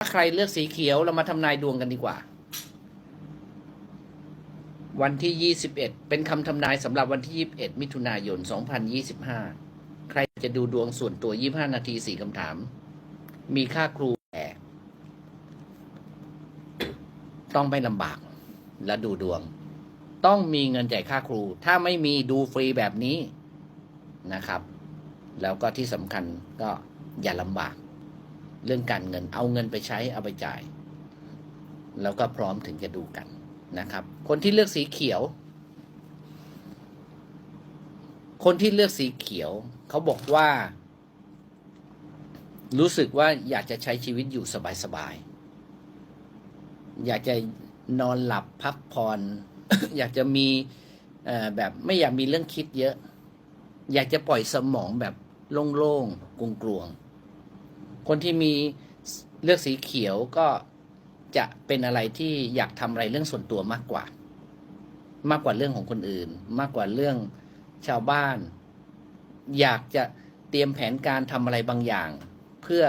ถ้าใครเลือกสีเขียวเรามาทำนายดวงกันดีกว่า วันที่ 21 เป็นคำทำนายสำหรับวันที่ 21 มิถุนายน 2025 ใครจะดูดวงส่วนตัว 25 นาที 4คำถาม มีค่าครูแต่ต้องไม่ลำบากและดูดวง ต้องมีเงินจ่ายค่าครู ถ้าไม่มีดูฟรีแบบนี้นะครับ แล้วก็ที่สำคัญก็อย่าลำบาก เรื่องการเงิน เอาเงินไปใช้เอาไปจ่าย แล้วก็พร้อมถึงจะดูกันนะครับ คนที่เลือกสีเขียว คนที่เลือกสีเขียว เขาบอกว่า รู้สึกว่าอยากจะใช้ชีวิตอยู่สบายๆอยากจะนอนหลับพักผ่อนอยากจะมีแบบไม่อยากมีเรื่องคิดเยอะ อยากจะปล่อยสมองแบบโล่งๆกลวงๆ คนที่มีเลือกสีเขียวก็จะเป็นอะไรที่อยากทำอะไรเรื่องส่วนตัวมากกว่า มากกว่าเรื่องของคนอื่น มากกว่าเรื่องชาวบ้าน อยากจะเตรียมแผนการทำอะไรบางอย่าง เพื่อ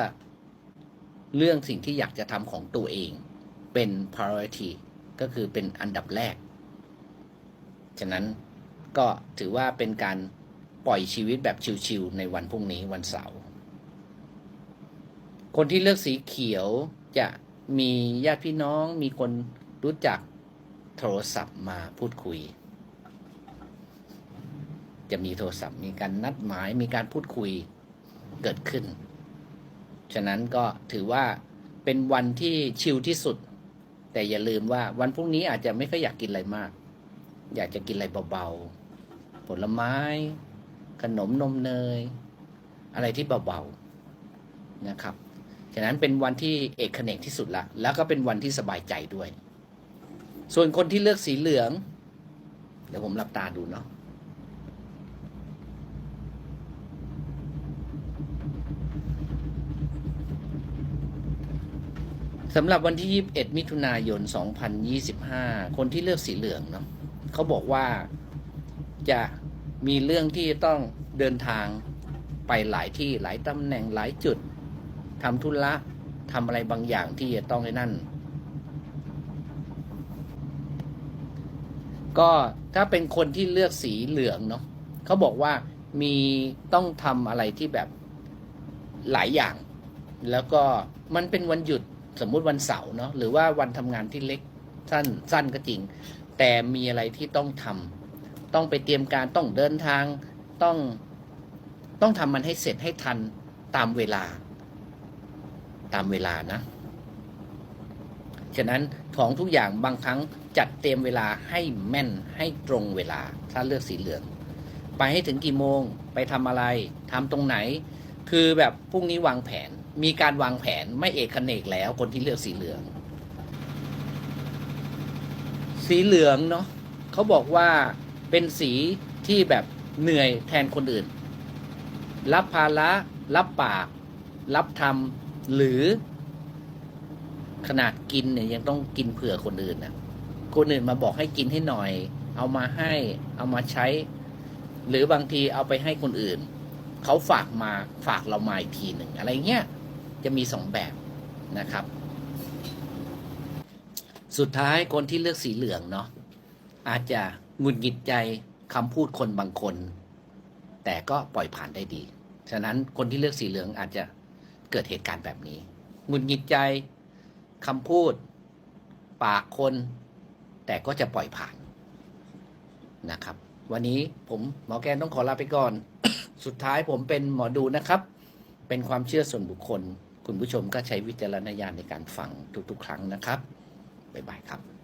เรื่องสิ่งที่อยากจะทำของตัวเองเป็น priority ก็คือเป็นอันดับแรก ฉะนั้นก็ถือว่าเป็นการปล่อยชีวิตแบบชิวๆในวันพรุ่งนี้วันเสาร์ คนที่เลือกสีเขียวจะมีญาติพี่น้องมีคนรู้จักโทรศัพท์มาพูดคุย จะมีโทรศัพท์มีการนัดหมายมีการพูดคุยเกิดขึ้น ฉะนั้นก็ถือว่าเป็นวันที่ชิลที่สุด แต่อย่าลืมว่าวันพรุ่งนี้อาจจะไม่ค่อยอยากกินอะไรมาก อยากจะกินอะไรเบาๆ ผลไม้ ขนมนมเนย อะไรที่เบาๆนะครับ ฉะนั้นเป็นวันที่เอกเขนกที่สุดละ แล้วก็เป็นวันที่สบายใจด้วย ส่วนคนที่เลือกสีเหลือง เดี๋ยวผมหลับตาดูเนาะสำหรับวันที่ 21 มิถุนายน 2025 คนที่เลือกสีเหลืองเนาะเขาบอกว่าจะมีเรื่องที่ต้องเดินทางไปหลายที่หลายตำแหน่งหลายจุด ทำธุระทำอะไรบางอย่างที่จะต้องให้นั่น ก็ถ้าเป็นคนที่เลือกสีเหลืองเนาะเขาบอกว่ามีต้องทำอะไรที่แบบหลายอย่าง แล้วก็มันเป็นวันหยุดสมมุติวันเสาร์เนาะหรือว่าวันทำงานที่เล็กสั้นสั้นก็จริง แต่มีอะไรที่ต้องทำต้องไปเตรียมการต้องเดินทางต้องต้องทำมันให้เสร็จให้ทันตามเวลา ตามเวลานะ ฉะนั้นของทุกอย่างบางครั้งจัดเตรียมเวลาให้แม่นให้ตรงเวลา ถ้าเลือกสีเหลือง ไปให้ถึงกี่โมง ไปทำอะไรทำตรงไหน คือแบบพรุ่งนี้วางแผน มีการวางแผนไม่เอกขนกแล้วคนที่เลือกสีเหลือง สีเหลืองเนาะเขาบอกว่าเป็นสีที่แบบเหนื่อยแทนคนอื่น รับภาระ รับปาก รับทำ หรือ ขนาดกินเนี่ยยังต้องกินเผื่อคนอื่นนะคนอื่นมาบอกให้กินให้หน่อย เอามาให้ เอามาใช้ หรือบางทีเอาไปให้คนอื่น เขาฝากมาฝากเรามาอีกทีหนึ่งอะไรเงี้ยจะมีสองแบบนะครับ สุดท้ายคนที่เลือกสีเหลืองเนาะอาจจะหงุดหงิดใจคำพูดคนบางคน แต่ก็ปล่อยผ่านได้ดี ฉะนั้นคนที่เลือกสีเหลืองอาจจะ เกิดเหตุการณ์แบบนี้หงุดหงิดใจคำพูด ปากคน แต่ก็จะปล่อยผ่านนะครับ วันนี้ผมหมอแกนต้องขอลาไปก่อน สุดท้ายผมเป็นหมอดูนะครับ เป็นความเชื่อส่วนบุคคล คุณผู้ชมก็ใช้วิจารณญาณในการฟังทุกๆ ครั้งนะครับ บ๊ายบายครับ